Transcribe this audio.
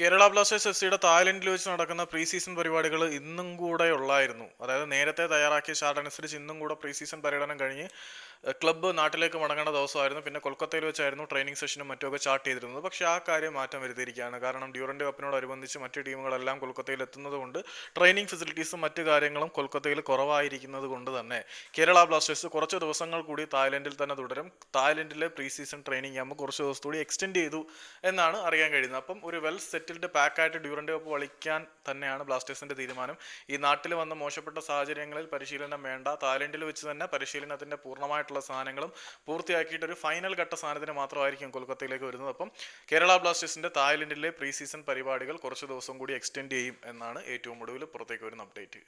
Kerala Blasters F സിയുടെ തായ്ലൻഡിൽ വെച്ച് നടക്കുന്ന പ്രീ സീസൺ പരിപാടികൾ ഇന്നും കൂടെ ഉള്ളായിരുന്നു. അതായത് നേരത്തെ തയ്യാറാക്കിയ ചാർട്ട് അനുസരിച്ച് ഇന്നും കൂടെ പ്രീ സീസൺ പര്യടനം കഴിഞ്ഞ് ക്ലബ്ബ് നാട്ടിലേക്ക് മടങ്ങേണ്ട ദിവസമായിരുന്നു. പിന്നെ കൊൽക്കത്തയിൽ വെച്ചായിരുന്നു ട്രെയിനിങ് സെഷനും മറ്റുമൊക്കെ ചാർട്ട് ചെയ്തിരുന്നത്. പക്ഷേ ആ കാര്യം മാറ്റം വരുത്തിയിരിക്കുകയാണ്. കാരണം ഡ്യൂറന്റ് കപ്പിനോടനുബന്ധിച്ച് മറ്റ് ടീമുകളെല്ലാം കൊൽക്കത്തയിൽ എത്തുന്നതുകൊണ്ട് ട്രെയിനിങ് ഫെസിലിറ്റീസും മറ്റു കാര്യങ്ങളും കൊൽക്കത്തയിൽ കുറവായിരിക്കുന്നത് കൊണ്ട് തന്നെ കേരള ബ്ലാസ്റ്റേഴ്സ് കുറച്ച് ദിവസങ്ങൾ കൂടി തായ്ലൻഡിൽ തന്നെ തുടരും. തായ്ലൻഡിലെ പ്രീ സീസൺ ട്രെയിനിങ് ക്യാമ്പ് കുറച്ച് ദിവസം കൂടി എക്സ്റ്റെൻഡ് ചെയ്തു എന്നാണ് അറിയാൻ കഴിയുന്നത്. അപ്പം ഒരു വെൽ സെറ്റിൽഡ് പാക്കായിട്ട് ഡ്യൂറന്റ് കപ്പ് കളിക്കാൻ തന്നെയാണ് ബ്ലാസ്റ്റേഴ്സിന്റെ തീരുമാനം. ഈ നാട്ടിൽ വന്ന മോശപ്പെട്ട സാഹചര്യങ്ങളിൽ പരിശീലനം വേണ്ട. തായ്ലൻഡിൽ വെച്ച് തന്നെ പരിശീലനത്തിന്റെ പൂർണമായിട്ടുള്ള സാധനങ്ങളും പൂർത്തിയാക്കിയിട്ട് ഒരു ഫൈനൽ ഘട്ട സാധനത്തിന് മാത്രമായിരിക്കും കൊൽക്കത്തയിലേക്ക് വരുന്നത്. അപ്പം കേരള ബ്ലാസ്റ്റേഴ്സിന്റെ തായ്ലൻഡിലെ പ്രീ സീസൺ പരിപാടികൾ കുറച്ച് ദിവസം കൂടി എക്സ്റ്റെൻഡ് ചെയ്യും എന്നാണ് ഏറ്റവും ഒടുവിൽ പുറത്തേക്ക് വരുന്ന അപ്ഡേറ്റ്